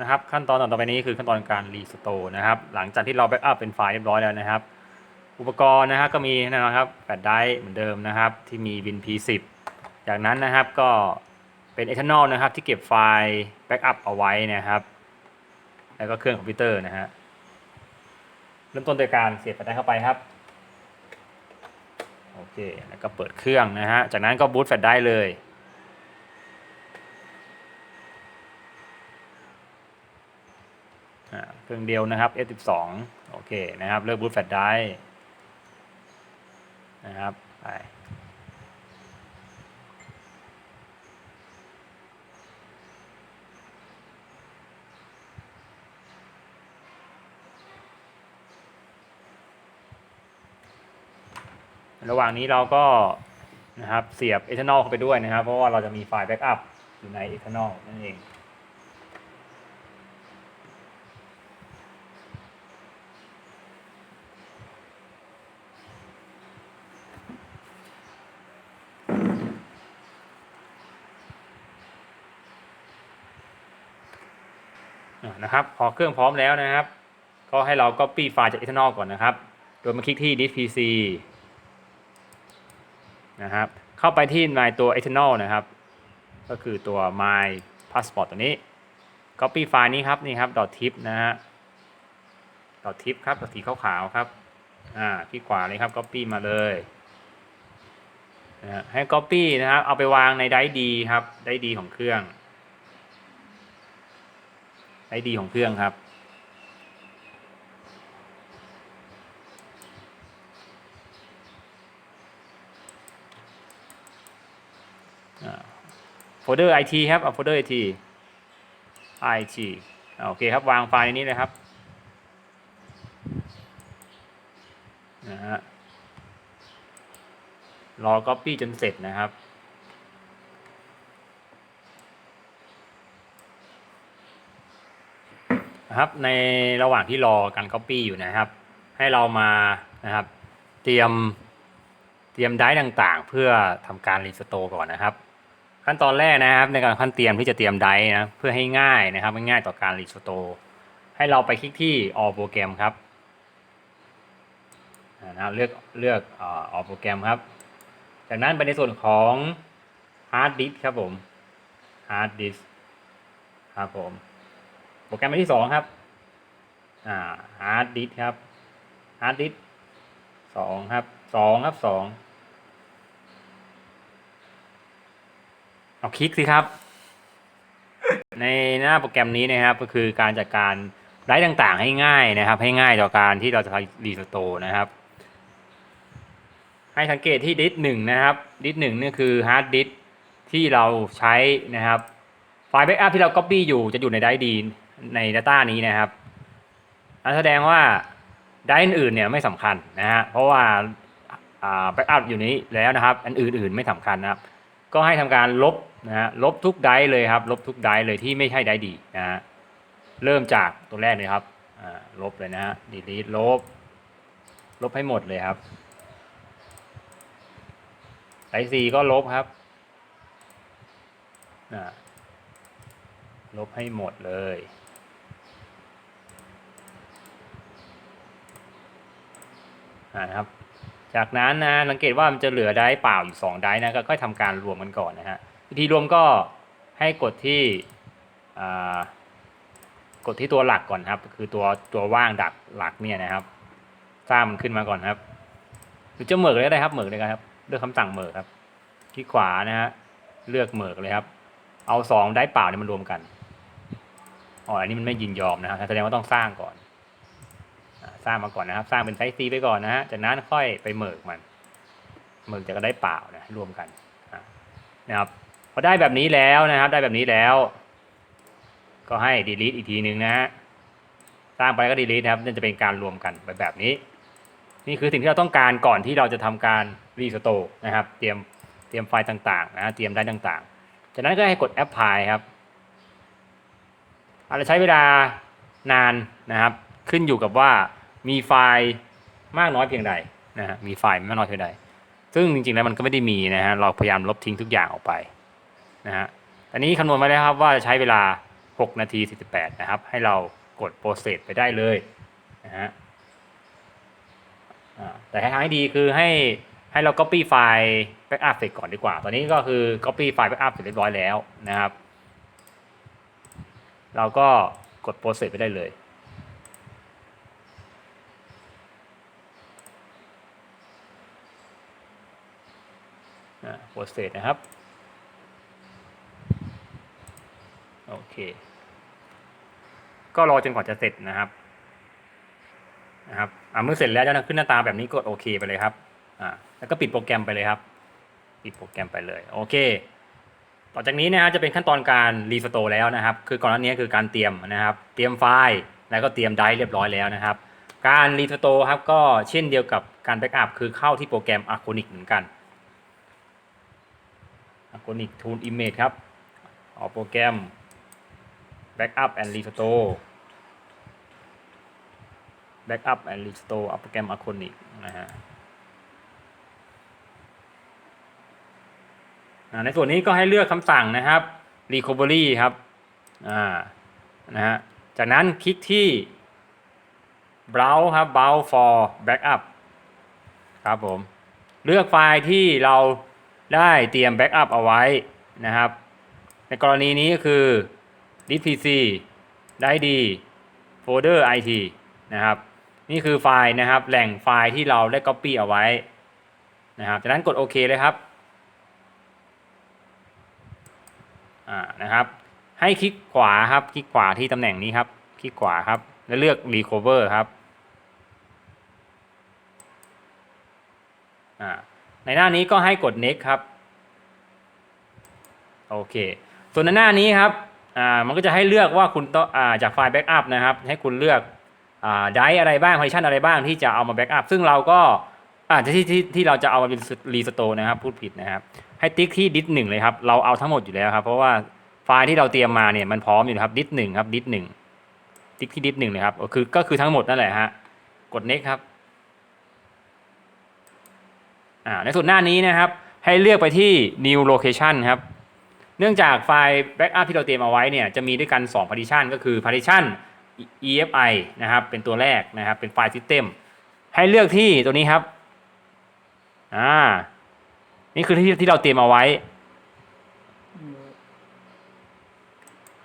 นะครับ ขั้นตอนต่อไปนี้คือขั้นตอนการรีสโตร์นะครับ หลังจากที่เราแบ็กอัพเป็นไฟล์เรียบร้อยแล้วนะครับ อุปกรณ์นะครับก็มีแน่นอนครับแฟลชไดรฟ์เหมือนเดิมนะครับ ที่มี Win P10 จากนั้นนะครับก็เป็น Eternal นะครับที่เก็บไฟล์แบ็กอัพเอาไว้นะครับ แล้วก็เครื่องคอมพิวเตอร์นะฮะเริ่มต้นโดยการเสียบแฟลชไดรฟ์เข้าไปครับโอเคแล้วก็เปิดเครื่องนะฮะจากนั้นก็บูตแฟลชไดรฟ์เลย อ่า เครื่องเดียวนะครับ F12 โอเคนะครับเลือกบูตแฟลชไดรฟ์นะครับไประหว่างนี้เราก็นะครับเสียบ Eternal เข้าไปด้วยนะครับ เพราะว่าเราจะมีไฟล์แบ็กอัพอยู่ใน Eternal นั่นเอง นะครับ พอเครื่องพร้อมแล้วนะครับ ก็ให้เรา Copy ไฟล์จาก Eternal ก่อนนะครับ โดยมาคลิกที่ Disk PC นะครับ เข้าไปที่ในตัว Eternal นะครับ ก็คือตัว My Passport ตัวนี้ Copy ไฟล์นี้ครับนี่ครับ .tip นะฮะ .tip ครับสีขาวๆครับอ่าคลิกขวาเลยครับ Copy มาเลยนะฮะให้ Copy นะครับเอาไปวางในไดรฟ์ดีครับไดรฟ์ดีของเครื่อง ไอดีของเครื่องครับ โฟลเดอร์ IT ครับ เอาโฟลเดอร์ IT IT อ่าโอเคครับ วางไฟล์นนี้เลยครับนะฮะรอ Copy จนเสร็จนะครับ นะครับในระหว่างที่รอการ Copy อยู่นะครับ ให้เรามานะครับ เตรียมเตรียมไดร์ต่างๆ เพื่อทำการรีสโตร์ก่อนนะครับ ขั้นตอนแรกนะครับ ในการขั้นเตรียมที่จะเตรียมไดร์นะเพื่อให้ง่ายนะครับง่ายต่อการรีสโตร์ให้เราไปคลิกที่ All Program ครับนะครับเลือกเลือกออ All Program ครับ จากนั้นไปในส่วนของ Hard Disk ครับผม Hard Disk ครับผม โปรแกรมอันที่สองครับ อ่าฮาร์ดดิสครับฮาร์ดดิสสองครับสองครับสองเอาคลิกสิครับ ในหน้าโปรแกรมนี้นะครับ ก็คือการจัดการไดร์ต่างๆ ให้ง่ายนะครับ ให้ง่ายต่อการที่เราจะรีสโตร์นะครับ ให้สังเกตที่ดิสหนึ่งนะครับ ดิสหนึ่งนี่คือฮาร์ดดิสที่เราใช้นะครับ ไฟล์แบ็กอัพที่เรา Copy อยู่จะอยู่ในไดร์ดี ใน Data นี้นะครับนั่นแสดงว่าไดร์อื่นๆเนี่ยไม่สำคัญนะฮะเพราะว่าแบ็กอัพอยู่นี้แล้วนะครับ อันอื่นๆไม่สำคัญนะครับ ก็ให้ทำการลบนะฮะลบทุกไดร์เลยครับ ลบทุกไดร์เลยที่ไม่ใช่ไดร์ดีนะฮะเริ่มจากตัวแรกเลยครับลบเลยนะฮะ delete ลบ ลบให้หมดเลยครับไดร์ซีก็ลบครับอ่าลบให้หมดเลย อ่า นะครับ จากนั้นนะสังเกตว่ามันจะเหลือได้เปล่าอยู่สองได้นะก็ค่อยทำการรวมกันก่อนนะฮะวิธีรวมก็ให้กดที่กดที่ตัวหลักก่อนครับ คือตัวตัวว่างดักหลักเนี่ยนะครับสร้างมันขึ้นมาก่อนครับหรือจะเหมิกเลยก็ได้ครับเหมิกเลยครับเลือกคำสั่งเหมิกครับคลิกขวานะฮะเลือกเหมิกเลยครับ เอาสองได้เปล่าเนี่ยมันรวมกันอ๋ออันนี้มันไม่ยินยอมนะครับแสดงว่าต้องสร้างก่อน สร้างมาก่อนนะครับ สร้างเป็นไซส์ซีไปก่อนนะฮะจากนั้นค่อยไปเมิกมันเมิกจะก็ได้เปล่านะรวมกันนะครับพอได้แบบนี้แล้วนะครับ ได้แบบนี้แล้ว ก็ให้ delete อีกทีหนึ่งนะฮะสร้างไปก็ delete นะครับนั่นจะเป็นการรวมกันไปแบบนี้ นี่คือสิ่งที่เราต้องการก่อนที่เราจะทำการรีสโตร์นะครับ เตรียมเตรียมไฟล์ต่างๆนะฮะเตรียมได้ต่างๆ จากนั้นก็ให้กด apply ครับอาจจะใช้เวลานานนะครับ ขึ้นอยู่กับว่า มีไฟล์มากน้อยเพียงใดนะฮะมีไฟล์มากน้อยเพียงใด ซึ่งจริงๆแล้วมันก็ไม่ได้มีนะฮะเราพยายามลบทิ้งทุกอย่างออกไปนะฮะอันนี้คำนวณมาแล้วครับว่าจะใช้เวลา 6 นาที 48 นะครับ ให้เรากด process ไปได้เลยนะฮะแต่ให้ทางให้ดีคือให้ให้เรา copy ไฟล์ backup เสร็จก่อนดีกว่า ตอนนี้ก็คือ copy ไฟล์ backup เสร็จเรียบร้อยแล้วนะครับ เราก็กด process ไปได้เลย อ่า process นะครับ โอเค ก็รอจนกว่าจะเสร็จนะครับนะครับอ่าเมื่อเสร็จแล้วจะขึ้นหน้าตาแบบนี้กดโอเคไปเลยครับอ่าแล้วก็ปิดโปรแกรมไปเลยครับ ปิดโปรแกรมไปเลยโอเค ต่อจากนี้นะฮะจะเป็นขั้นตอนการรีสโตร์แล้วนะครับ คือก่อนหน้านี้คือการเตรียมนะครับ เตรียมไฟล์แล้วก็เตรียมไดร์เรียบร้อยแล้วนะครับ การรีสโตร์ครับก็เช่นเดียวกับการแบ็กอัพคือเข้าที่โปรแกรม Aconic เหมือนกัน Aconic Tool Image ครับ ออกโปรแกรม Backup and Restore Backup and Restore เอาโปรแกรม Aconic นะฮะในส่วนนี้ก็ให้เลือกคำสั่งนะครับ recovery ครับอ่านะฮะจากนั้นคลิกที่ browse ครับ browse for backup ครับผม เลือกไฟล์ที่เรา ได้เตรียม backup เอาไว้นะครับ ในกรณีนี้ก็คือ disk pc ได้ดี folder it นะครับ นี่คือไฟล์นะครับ แหล่งไฟล์ที่เราได้ copy เอาไว้นะครับ จากนั้นกดโอเคเลยครับอ่านะครับ ให้คลิกขวาครับ คลิกขวาที่ตำแหน่งนี้ครับ คลิกขวาครับ แล้วเลือก recover ครับอ่า ในหน้านี้ก็ให้กด next ครับโอเคส่วนในหน้านี้ครับอ่ามันก็จะให้เลือกว่าคุณต้องอ่าจากไฟล์ backup นะครับให้คุณเลือกอ่าไดอะไรบ้าง partition อะไรบ้างที่จะเอามา backup ซึ่งเราก็อ่าที่ที่ที่เราจะเอามาเป็น restore นะครับพูดผิดนะครับให้ติ๊กที่ดิสหนึ่งเลยครับเราเอาทั้งหมดอยู่แล้วครับเพราะว่าไฟล์ที่เราเตรียมมาเนี่ยมันพร้อมอยู่ครับดิสหนึ่งครับดิสหนึ่งติ๊กที่ดิสหนึ่งเลยครับก็คือก็คือทั้งหมดนั่นแหละฮะกด next ครับ ในส่วนหน้านี้นะครับ ให้เลือกไปที่ new location ครับ เนื่องจากไฟล์ backup ที่เราเตรียมเอาไว้เนี่ยจะมีด้วยกัน 2 partition ก็คือ partition EFI นะครับ เป็นตัวแรกนะครับ เป็นไฟล์ system ให้เลือกที่ตัวนี้ครับ อ่า นี่คือที่ที่เราเตรียมเอาไว้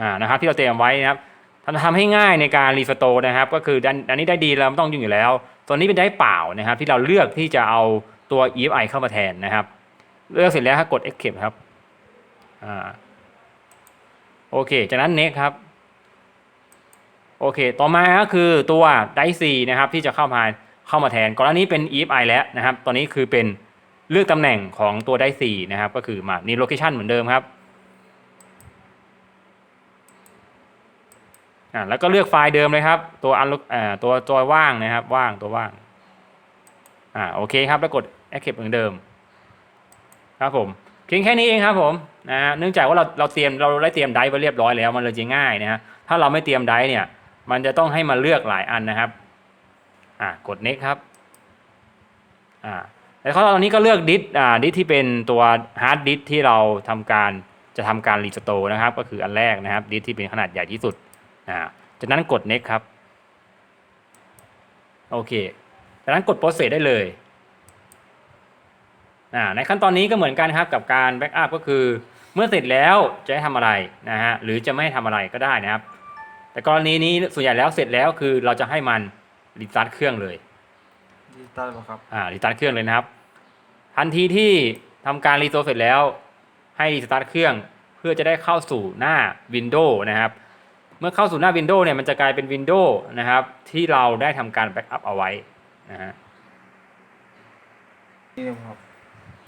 อ่า นะครับ ที่เราเตรียมไว้นะครับทำทำให้ง่ายในการรีสโตร์นะครับ ก็คืออันนี้ได้ดีเราไม่ต้องยุ่งอยู่แล้ว ตัวนี้เป็นได้เปล่านะครับ ที่เราเลือกที่จะเอา ตัว EFI เข้ามาแทนนะครับ เลือกเสร็จแล้วกด Escape ครับอ่าโอเค จากนั้น Next ครับ โอเค ต่อมาก็คือตัวไดซีนะครับที่จะเข้ามาเข้ามาแทน ก่อนหน้านี้เป็น EFI แล้วนะครับ ตอนนี้คือเป็นเลือกตำแหน่งของตัวไดซีนะครับ ก็คือมานี่โลเคชันเหมือนเดิมครับอ่าแล้วก็เลือกไฟล์เดิมเลยครับ ตัวอันอ่าตัวตัวว่างนะครับ ว่างตัวว่างอ่าโอเคครับแล้วกด Accept เหมือนเดิม ครับผมเพียงแค่นี้เองครับผมนะฮะเนื่องจากว่าเราเราเตรียมเราได้เตรียมไดร์ไว้เรียบร้อยแล้ว มันเลยจะง่ายนะฮะถ้าเราไม่เตรียมไดร์เนี่ยมันจะต้องให้มาเลือกหลายอันนะครับอ่ากด next ครับอ่าแล้วตอนนี้ก็เลือกดิสอ่าดิสที่เป็นตัวฮาร์ดดิสที่เราทำการจะทำการรีสโตร์นะครับ ก็คืออันแรกนะครับดิสที่เป็นขนาดใหญ่ที่สุดอ่าจากนั้นกด next ครับโอเคจากนั้นกด process ได้เลย ในขั้นตอนนี้ก็เหมือนกันครับกับการแบ็กอัพก็คือ เมื่อเสร็จแล้วจะให้ทำอะไรนะฮะหรือจะไม่ให้ทำอะไรก็ได้นะครับ แต่กรณีนี้ส่วนใหญ่แล้วเสร็จแล้วคือเราจะให้มันรีสตาร์ทเครื่องเลยดิจิตอลป่ะครับอ่ารีสตาร์ทเครื่องเลยนะครับ ทันทีที่ทำการรีโตเสร็จแล้ว ให้รีสตาร์ทเครื่องเพื่อจะได้เข้าสู่หน้า Windows นะครับ เมื่อเข้าสู่หน้า Windows เนี่ยมันจะกลายเป็น Windows นะครับ ที่เราได้ทำการแบ็กอัพเอาไว้นะฮะนี่ครับ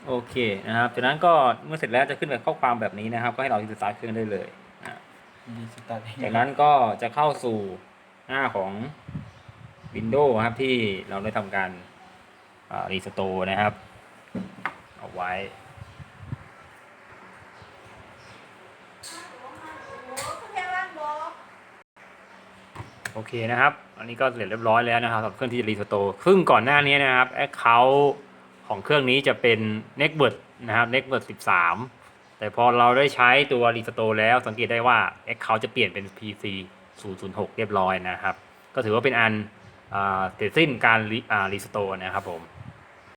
โอเคนะครับ จากนั้นก็เมื่อเสร็จแล้วจะขึ้นเป็นข้อความแบบนี้นะครับ ก็ให้เรารีสตาร์ทเครื่องได้เลยนะดิจิตอลจากนั้นก็จะเข้าสู่หน้าของ Windows ครับที่เราได้ทำการรีสโตร์นะครับ เอาไว้ โอเคนะครับ อันนี้ก็เสร็จเรียบร้อยแล้วนะครับสำหรับเครื่องที่จะรีสโตร์ซึ่งก่อนหน้านี้นะครับแอคเคาท์ ของเครื่องนี้จะเป็น n e c b i r d นะครับ n e c b i r d 13 แต่พอเราได้ใช้ตัว Restore แล้วสังเกตได้ว่า Account จะเปลี่ยนเป็น PC 006 เรียบร้อยนะครับ ก็ถือว่าเป็นอันเสร็จสิ้นการรีอ่า Restore นะครับผม